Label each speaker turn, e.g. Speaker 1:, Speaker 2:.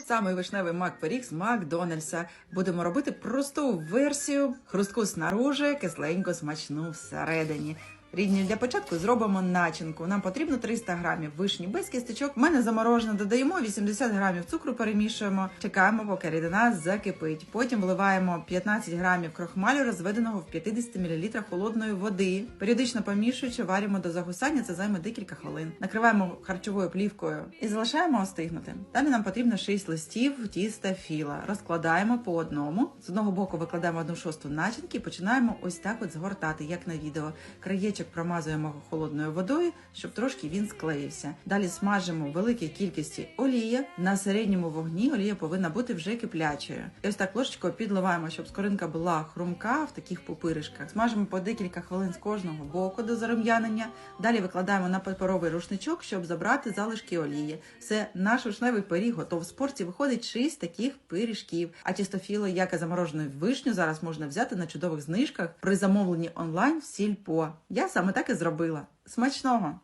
Speaker 1: Самий вишневий мак пиріг з Макдональдса. Будемо робити просту версію, хрустку снаружи, кисленько смачну всередині. Рідні для початку зробимо начинку. Нам потрібно 300 грамів вишні без кісточок. У мене заморожено додаємо 80 грамів цукру, перемішуємо. Чекаємо, поки рідина закипить. Потім вливаємо 15 грамів крохмалю, розведеного в 50 мл холодної води. Періодично помішуючи, варимо до загусання. Це займе декілька хвилин. Накриваємо харчовою плівкою і залишаємо остигнути. Далі нам потрібно 6 листів тіста філа. Розкладаємо по одному. З одного боку викладаємо одну шосту начинки і починаємо ось так от згортати, як на відео. Краєчок промазуємо холодною водою, щоб трошки він склеївся. Далі смажимо великій кількості олія. На середньому вогні олія повинна бути вже киплячою. І ось так ложечкою підливаємо, щоб скоринка була хрумка в таких пупиришках. Смажимо по декілька хвилин з кожного боку до зарум'янення. Далі викладаємо на паперовий рушничок, щоб забрати залишки олії. Все, наш вишневий пиріг готов. В спорті виходить 6 таких пиріжків. А чистофіло, як і заморожену вишню, зараз можна взяти на чудових знижках при замовленні онлайн в сільпо. Я саме так і зробила. Смачного!